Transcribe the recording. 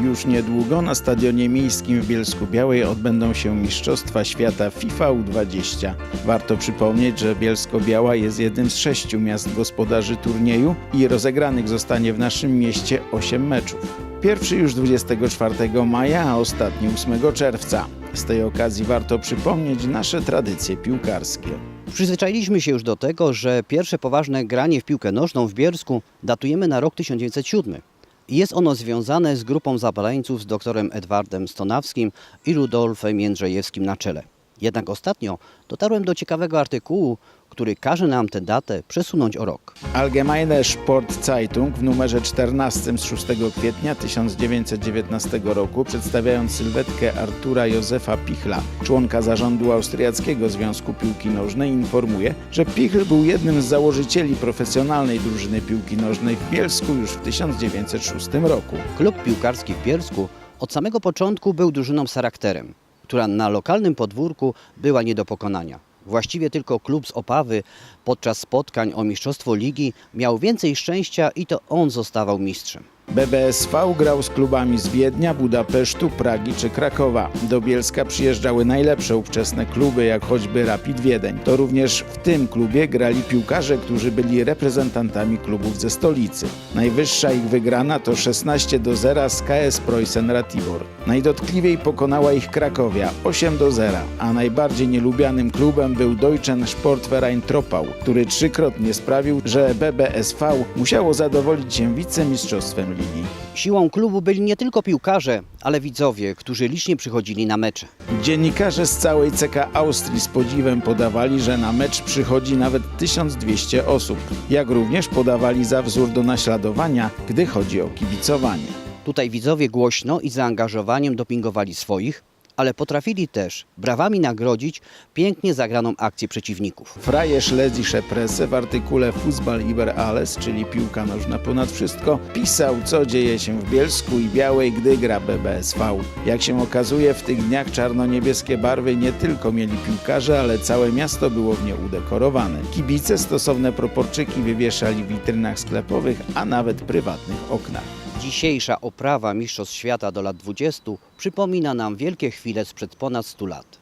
Już niedługo na Stadionie Miejskim w Bielsku Białej odbędą się Mistrzostwa Świata FIFA U20. Warto przypomnieć, że Bielsko-Biała jest jednym z sześciu miast gospodarzy turnieju i rozegranych zostanie w naszym mieście 8 meczów. Pierwszy już 24 maja, a ostatni 8 czerwca. Z tej okazji warto przypomnieć nasze tradycje piłkarskie. Przyzwyczailiśmy się już do tego, że pierwsze poważne granie w piłkę nożną w Bielsku datujemy na rok 1907. Jest ono związane z grupą zapaleńców z doktorem Edwardem Stonawskim i Rudolfem Jędrzejewskim na czele. Jednak ostatnio dotarłem do ciekawego artykułu, który każe nam tę datę przesunąć o rok. Allgemeine Sportzeitung w numerze 14 z 6 kwietnia 1919 roku przedstawiając sylwetkę Artura Józefa Pichla, członka zarządu Austriackiego Związku Piłki Nożnej informuje, że Pichl był jednym z założycieli profesjonalnej drużyny piłki nożnej w Bielsku już w 1906 roku. Klub piłkarski w Bielsku od samego początku był drużyną z charakterem, która na lokalnym podwórku była nie do pokonania. Właściwie tylko klub z Opawy podczas spotkań o Mistrzostwo Ligi miał więcej szczęścia i to on zostawał mistrzem. BBSV grał z klubami z Wiednia, Budapesztu, Pragi czy Krakowa. Do Bielska przyjeżdżały najlepsze ówczesne kluby, jak choćby Rapid Wiedeń. To również w tym klubie grali piłkarze, którzy byli reprezentantami klubów ze stolicy. Najwyższa ich wygrana to 16 do 0 z KS Preußen Ratibor. Najdotkliwiej pokonała ich Krakowia 8 do 0, a najbardziej nielubianym klubem był Deutschen Sportverein Tropau, który trzykrotnie sprawił, że BBSV musiało zadowolić się wicemistrzostwem ligi. Siłą klubu byli nie tylko piłkarze, ale widzowie, którzy licznie przychodzili na mecze. Dziennikarze z całej CK Austrii z podziwem podawali, że na mecz przychodzi nawet 1200 osób, jak również podawali za wzór do naśladowania, gdy chodzi o kibicowanie. Tutaj widzowie głośno i zaangażowaniem dopingowali swoich, ale potrafili też brawami nagrodzić pięknie zagraną akcję przeciwników. Freie Schlesische Presse w artykule Fußball über alles, czyli piłka nożna ponad wszystko, pisał, co dzieje się w Bielsku i Białej, gdy gra BBSV. Jak się okazuje, w tych dniach czarno-niebieskie barwy nie tylko mieli piłkarze, ale całe miasto było w nie udekorowane. Kibice stosowne proporczyki wywieszali w witrynach sklepowych, a nawet prywatnych oknach. Dzisiejsza oprawa Mistrzostw Świata do lat 20 przypomina nam wielkie chwile sprzed ponad 100 lat.